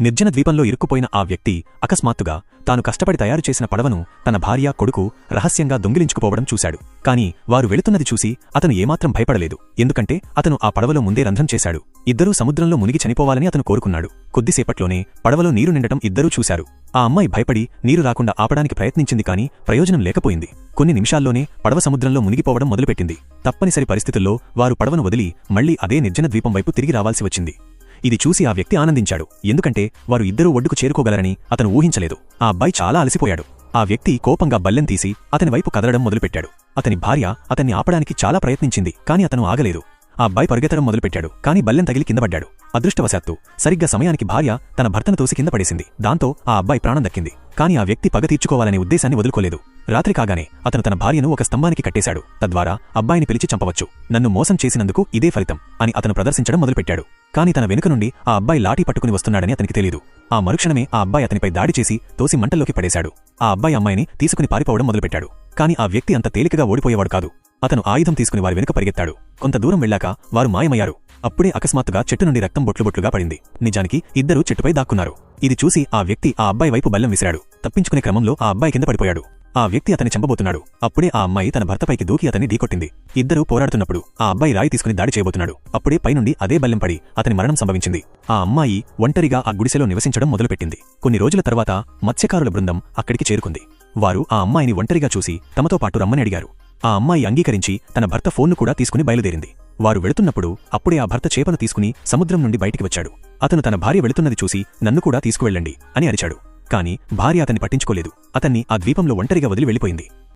నిర్జన ద్వీపంలో ఇరుక్కుపోయిన ఆ వ్యక్తి అకస్మాత్తుగా తాను కష్టపడి తయారు చేసిన పడవను తన భార్య కొడుకు రహస్యంగా దొంగిలించుకుపోవడం చూశాడు. కాని వారు వెళుతున్నది చూసి అతను ఏమాత్రం భయపడలేదు. ఎందుకంటే అతను ఆ పడవలో ముందే రంధ్రం చేశాడు. ఇద్దరూ సముద్రంలో మునిగి చనిపోవాలని అతను కోరుకున్నాడు. కొద్దిసేపట్లోనే పడవలో నీరు నిండటం ఇద్దరూ చూశారు. ఆ అమ్మాయి భయపడి నీరు రాకుండా ఆపడానికి ప్రయత్నించింది కాని ప్రయోజనం లేకపోయింది. కొన్ని నిమిషాల్లోనే పడవ సముద్రంలో మునిగిపోవడం మొదలుపెట్టింది. తప్పనిసరి పరిస్థితుల్లో వారు పడవను వదిలి మళ్ళీ అదే నిర్జన ద్వీపం వైపు తిరిగి రావాల్సి వచ్చింది. ఇది చూసి ఆ వ్యక్తి ఆనందించాడు. ఎందుకంటే వారు ఇద్దరూ ఒడ్డుకు చేరుకోగలరని అతను ఊహించలేదు. ఆ అబ్బాయి చాలా అలసిపోయాడు. ఆ వ్యక్తి కోపంగా బల్లెం తీసి అతని వైపు కదలడం మొదలుపెట్టాడు. అతని భార్య అతన్ని ఆపడానికి చాలా ప్రయత్నించింది కాని అతను ఆగలేదు. ఆ అబ్బాయి పరుగెత్తడం మొదలుపెట్టాడు కాని బల్లెం తగిలి కిందపడ్డాడు అదృష్టవశాత్తు సరిగ్గా సమయానికి భార్య తన భర్తను తోసి కింద పడేసింది. దాంతో ఆ అబ్బాయి ప్రాణం దక్కింది. కాని ఆ వ్యక్తి పగ తీర్చుకోవాలనే ఉద్దేశాన్ని వదులుకోలేదు. రాత్రి కాగానే అతను తన భార్యను ఒక స్తంభానికి కట్టేశాడు. తద్వారా అబ్బాయిని పిలిచి చంపవచ్చు. నన్ను మోసం చేసినందుకు ఇదే ఫలితం అని అతను ప్రదర్శించడం మొదలుపెట్టాడు. కాని తన వెనుక నుండి ఆ అబ్బాయి లాఠీ పట్టుకుని వస్తున్నాడని అతనికి తెలియదు ఆ మరుక్షణమే ఆ అబ్బాయి అతనిపై దాడి చేసి తోసి మంటల్లోకి పడేశాడు. ఆ అబ్బాయి అమ్మాయిని తీసుకుని పారిపోవడం మొదలుపెట్టాడు. కాని ఆ వ్యక్తి అంత తేలికగా ఓడిపోయేవాడు కాదు. అతను ఆయుధం తీసుకుని వారి వెనుక పరిగెత్తాడు. కొంత దూరం వెళ్ళాక వారు మాయమయ్యారు. అప్పుడే అకస్మాత్తుగా చెట్టు నుండి రక్తం బొట్లు బొట్లుగా పడింది. నిజానికి ఇద్దరూ చెట్టుపై దాక్కున్నారు. ఇది చూసి ఆ వ్యక్తి ఆ అబ్బాయి వైపు బల్లం విసిరాడు. తప్పించుకునే క్రమంలో ఆ అబ్బాయి కింద పడిపోయాడు. ఆ వ్యక్తి అతని చంపబోతున్నాడు. అప్పుడే ఆ అమ్మాయి తన భర్తపైకి దూకి అతన్ని ఢీకొట్టింది. ఇద్దరూ పోరాడుతున్నప్పుడు ఆ అబ్బాయి రాయి తీసుకుని దాడి చేయబోతున్నాడు. అప్పుడే పైనుండి అదే బల్లెం పడి అతని మరణం సంభవించింది. ఆ అమ్మాయి ఒంటరిగా ఆ గుడిసెలో నివసించడం మొదలుపెట్టింది. కొన్ని రోజుల తర్వాత మత్స్యకారుల బృందం అక్కడికి చేరుకుంది. వారు ఆ అమ్మాయిని ఒంటరిగా చూసి తమతో పాటు రమ్మని అడిగారు. ఆ అమ్మాయి అంగీకరించి తన భర్త ఫోన్ను కూడా తీసుకుని బయలుదేరింది. వారు వెళుతున్నప్పుడు అప్పుడే ఆ భర్త చేపను తీసుకుని సముద్రం నుండి బయటికి వచ్చాడు. అతను తన భార్య వెళుతున్నది చూసి నన్ను కూడా తీసుకువెళ్ళండి అని అరిచాడు. కాని భార్య అతన్ని పట్టించుకోలేదు. అతన్ని ఆ ద్వీపంలో ఒంటరిగా వదిలి వెళ్ళిపోయింది.